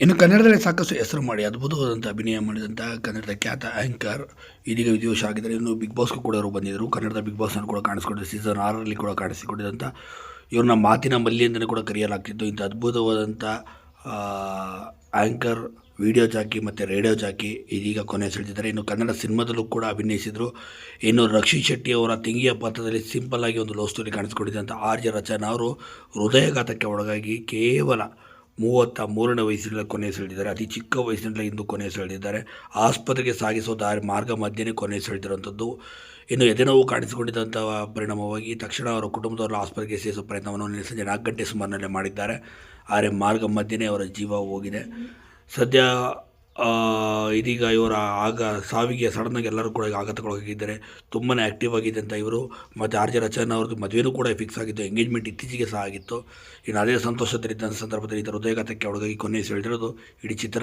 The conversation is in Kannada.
ಇನ್ನು ಕನ್ನಡದಲ್ಲಿ ಸಾಕಷ್ಟು ಹೆಸರು ಮಾಡಿ, ಅದ್ಭುತವಾದಂಥ ಅಭಿನಯ ಮಾಡಿದಂಥ ಕನ್ನಡದ ಖ್ಯಾತ ಆ್ಯಂಕರ್ ಇದೀಗ ವಿಧಿವಶ ಆಗಿದ್ದಾರೆ. ಇನ್ನು ಬಿಗ್ ಬಾಸ್ಗೂ ಕೂಡ ಅವರು ಬಂದಿದ್ದರು. ಕನ್ನಡದ ಬಿಗ್ ಬಾಸ್ನಲ್ಲಿ ಕೂಡ ಕಾಣಿಸ್ಕೊಂಡಿದ್ದು ಸೀಸನ್ ಆರರಲ್ಲಿ ಕೂಡ ಕಾಣಿಸಿಕೊಂಡಿದ್ದಂಥ ಇವ್ರನ್ನ ಮಾತಿನ ಮಲ್ಲಿ ಅಂತಲೇ ಕೂಡ ಕರೆಯಲಾಗ್ತಿತ್ತು. ಇಂಥ ಅದ್ಭುತವಾದಂಥ ಆ್ಯಂಕರ್ ವಿಡಿಯೋ ಜಾಕಿ ಮತ್ತು ರೇಡಿಯೋ ಜಾಕಿ ಇದೀಗ ಕೊನೆ ಸೆಳೆದಿದ್ದಾರೆ. ಇನ್ನು ಕನ್ನಡ ಸಿನಿಮಾದಲ್ಲೂ ಕೂಡ ಅಭಿನಯಿಸಿದರು. ಇನ್ನು ರಕ್ಷಿತ್ ಶೆಟ್ಟಿ ಅವರ ತೆಂಗಿಯ ಪಾತ್ರದಲ್ಲಿ ಸಿಂಪಲ್ ಆಗಿ ಒಂದು ಲವ್ ಸ್ಟೋರಿ ಕಾಣಿಸ್ಕೊಂಡಿದ್ದಂಥ ಆರ್ ಜೆ ರಚನಾ ಅವರು ಹೃದಯಘಾತಕ್ಕೆ ಒಳಗಾಗಿ ಕೇವಲ ಮೂವತ್ತ ಮೂರನೇ ವಯಸ್ಸಿನಲ್ಲಿ ಕೊನೆ ಸೆಳೆದಿದ್ದಾರೆ. ಅತಿ ಚಿಕ್ಕ ವಯಸ್ಸಿನಲ್ಲಿ ಇಂದು ಕೊನೆ ಸೆಳೆದಿದ್ದಾರೆ. ಆಸ್ಪತ್ರೆಗೆ ಸಾಗಿಸುವ ದಾರಿ ಮಾರ್ಗ ಮಧ್ಯೆನೇ ಕೊನೆ ಸೆಳೆದಿರುವಂಥದ್ದು. ಇನ್ನು ಎದೆನೋವು ಕಾಣಿಸಿಕೊಂಡಿದ್ದಂಥ ಪರಿಣಾಮವಾಗಿ ತಕ್ಷಣ ಅವರ ಕುಟುಂಬದವರು ಆಸ್ಪತ್ರೆಗೆ ಸೇರಿಸುವ ಪ್ರಯತ್ನವನ್ನು ನಿನ್ನೆ ಸಂಜೆ ನಾಲ್ಕು ಗಂಟೆ ಸುಮಾರಿನಲ್ಲಿ ಮಾಡಿದ್ದಾರೆ. ಆದರೆ ಮಾರ್ಗ ಮಧ್ಯೆನೇ ಅವರ ಜೀವ ಹೋಗಿದೆ. ಸದ್ಯ ಇದೀಗ ಇವರ ಆಗ ಸಾವಿಗೆ ಸಡನ್ನಾಗಿ ಎಲ್ಲರೂ ಕೂಡ ಆಘಾತಕ್ಕೊಳಗಾಗಿದ್ದಾರೆ. ತುಂಬಾ ಆಕ್ಟಿವ್ ಆಗಿದೆ ಅಂತ ಇವರು. ಮತ್ತು ಆರ್ ಜೆ ರಚನಾ ಅವ್ರದ್ದು ಮದುವೆನೂ ಕೂಡ ಫಿಕ್ಸ್ ಆಗಿತ್ತು. ಎಂಗೇಜ್ಮೆಂಟ್ ಇತ್ತೀಚೆಗೆ ಸಹ ಆಗಿತ್ತು. ಇನ್ನು ಅದೇ ಸಂತೋಷದಲ್ಲಿದ್ದ ಸಂದರ್ಭದಲ್ಲಿ ಥರ ಹೃದಯಘಾತಕ್ಕೆ ಒಳಗಾಗಿ ಕೊನೆ ಸೆಳೆದಿರೋದು ಇಡೀ ಚಿತ್ರ